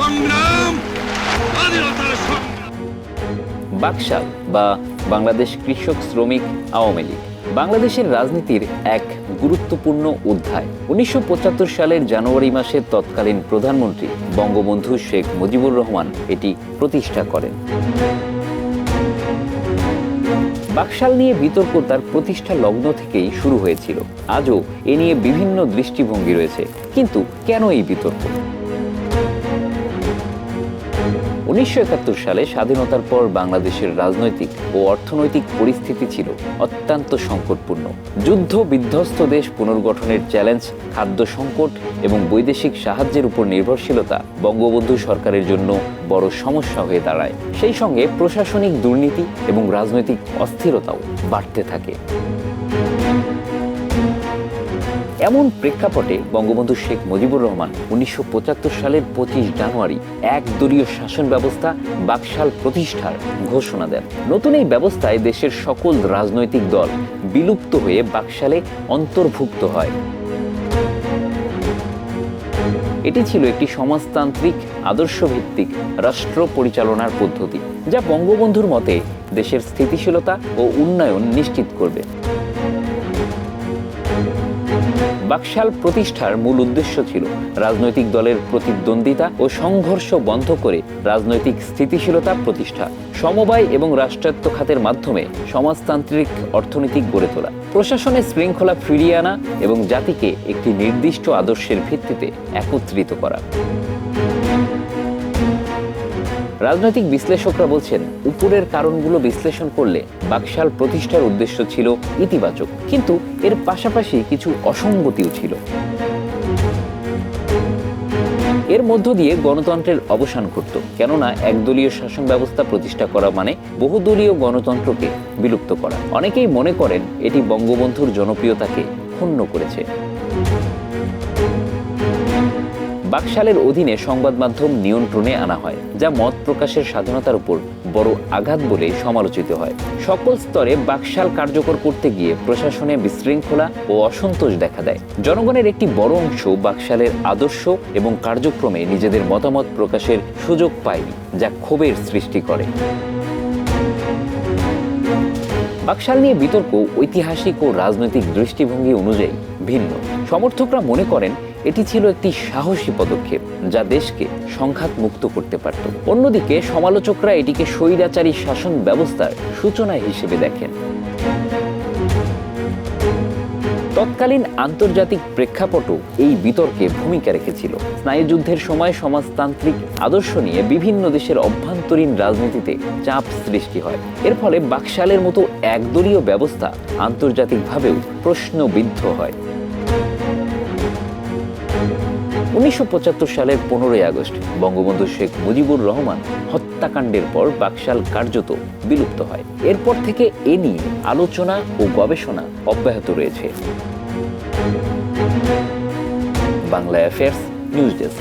সংগ্রাম, স্বাধীনতার সংগ্রাম। বাকশাল বা বাংলাদেশ কৃষক শ্রমিক আওয়ামী লীগ, বাংলাদেশের রাজনীতির এক গুরুত্বপূর্ণ অধ্যায়। উনিশশো পঁচাত্তর সালের জানুয়ারি মাসে তৎকালীন প্রধানমন্ত্রী বঙ্গবন্ধু শেখ মুজিবুর রহমান এটি প্রতিষ্ঠা করেন। বাকশাল নিয়ে বিতর্ক তার প্রতিষ্ঠা লগ্ন থেকেই শুরু হয়েছিল। আজও এ নিয়ে বিভিন্ন দৃষ্টিভঙ্গি রয়েছে। কিন্তু কেন এই বিতর্ক? উনিশশো একাত্তর সালে স্বাধীনতার পর বাংলাদেশের রাজনৈতিক ও অর্থনৈতিক পরিস্থিতি ছিল অত্যন্ত সংকটপূর্ণ। যুদ্ধ বিধ্বস্ত দেশ পুনর্গঠনের চ্যালেঞ্জ, খাদ্য সংকট এবং বৈদেশিক সাহায্যের উপর নির্ভরশীলতা বঙ্গবন্ধু সরকারের জন্য বড় সমস্যা হয়ে দাঁড়ায়। সেই সঙ্গে প্রশাসনিক দুর্নীতি এবং রাজনৈতিক অস্থিরতাও বাড়তে থাকে। এমন প্রেক্ষাপটে বঙ্গবন্ধু শেখ মুজিবুর রহমান উনিশশো পঁচাত্তর সালের পঁচিশ জানুয়ারি এক দলীয় শাসন ব্যবস্থা বাকশাল প্রতিষ্ঠার ঘোষণা দেন। নতুন এই ব্যবস্থায় দেশের সকল রাজনৈতিক দল বিলুপ্ত হয়ে বাকশালে অন্তর্ভুক্ত হয়। এটি ছিল একটি সমাজতান্ত্রিক, আদর্শভিত্তিক রাষ্ট্র পরিচালনার পদ্ধতি, যা বঙ্গবন্ধুর মতে দেশের স্থিতিশীলতা ও উন্নয়ন নিশ্চিত করবে। বাকশাল প্রতিষ্ঠার মূল উদ্দেশ্য ছিল রাজনৈতিক দলের প্রতিদ্বন্দ্বিতা ও সংঘর্ষ বন্ধ করে রাজনৈতিক স্থিতিশীলতা প্রতিষ্ঠা, সমবায় এবং রাষ্ট্রায়ত্ত খাতের মাধ্যমে সমাজতান্ত্রিক অর্থনৈতিক গড়ে তোলা, প্রশাসনের শৃঙ্খলা ফিরিয়ে আনা এবং জাতিকে একটি নির্দিষ্ট আদর্শের ভিত্তিতে একত্রিত করা। রাজনৈতিক বিশ্লেষকরা বলছেন, উপরের কারণগুলো বিশ্লেষণ করলে বাকশাল প্রতিষ্ঠার উদ্দেশ্য ছিল ইতিবাচক। কিন্তু এর পাশাপাশি কিছু অসঙ্গতিও ছিল। এর মধ্য দিয়ে গণতন্ত্রের অবসান ঘটত, কেননা একদলীয় শাসন ব্যবস্থা প্রতিষ্ঠা করা মানে বহুদলীয় গণতন্ত্রকে বিলুপ্ত করা। অনেকেই মনে করেন, এটি বঙ্গবন্ধুর জনপ্রিয়তাকে ক্ষুণ্ণ করেছে। বাকশালের অধীনে সংবাদ মাধ্যম নিয়ন্ত্রণে আনা হয়, যা মত প্রকাশের স্বাধীনতার উপর বড় আঘাত বলে সমালোচিত হয়। সকল স্তরে বাকশাল কার্যকর করতে গিয়ে প্রশাসনে বিশৃঙ্খলা ও অসন্তোষ দেখা দেয়। জনগণের একটি বড় অংশ বাকশালের আদর্শ এবং কার্যক্রমে নিজেদের মতামত প্রকাশের সুযোগ পায়নি, যা ক্ষোভের সৃষ্টি করে। বাকশাল নিয়ে বিতর্ক ঐতিহাসিক ও রাজনৈতিক দৃষ্টিভঙ্গি অনুযায়ী ভিন্ন। সমর্থকরা মনে করেন এটি ছিল একটি সাহসী পদক্ষেপ যা দেশকে সংঘাত মুক্ত করতে পারত। অন্যদিকে সমালোচকরা এটিকে স্বৈরাচারী শাসন ব্যবস্থার সূচনা হিসেবে দেখেন। তৎকালীন আন্তর্জাতিক প্রেক্ষাপটও এই বিতর্কে ভূমিকা রেখেছিল। স্নায়ুযুদ্ধের সময় সমাজতান্ত্রিক আদর্শ নিয়ে বিভিন্ন দেশের অভ্যন্তরীণ রাজনীতিতে চাপ সৃষ্টি হয়। এর ফলে বাকশালের মতো একদলীয় ব্যবস্থা আন্তর্জাতিকভাবেও প্রশ্নবিদ্ধ হয়। উনিশশো পঁচাত্তর সালের পনেরোই আগস্ট বঙ্গবন্ধু শেখ মুজিবুর রহমান হত্যাকাণ্ডের পর বাকশাল কার্যত বিলুপ্ত হয়। এরপর থেকে এ নিয়ে আলোচনা ও গবেষণা অব্যাহত রয়েছে। Bangla affairs, news desk.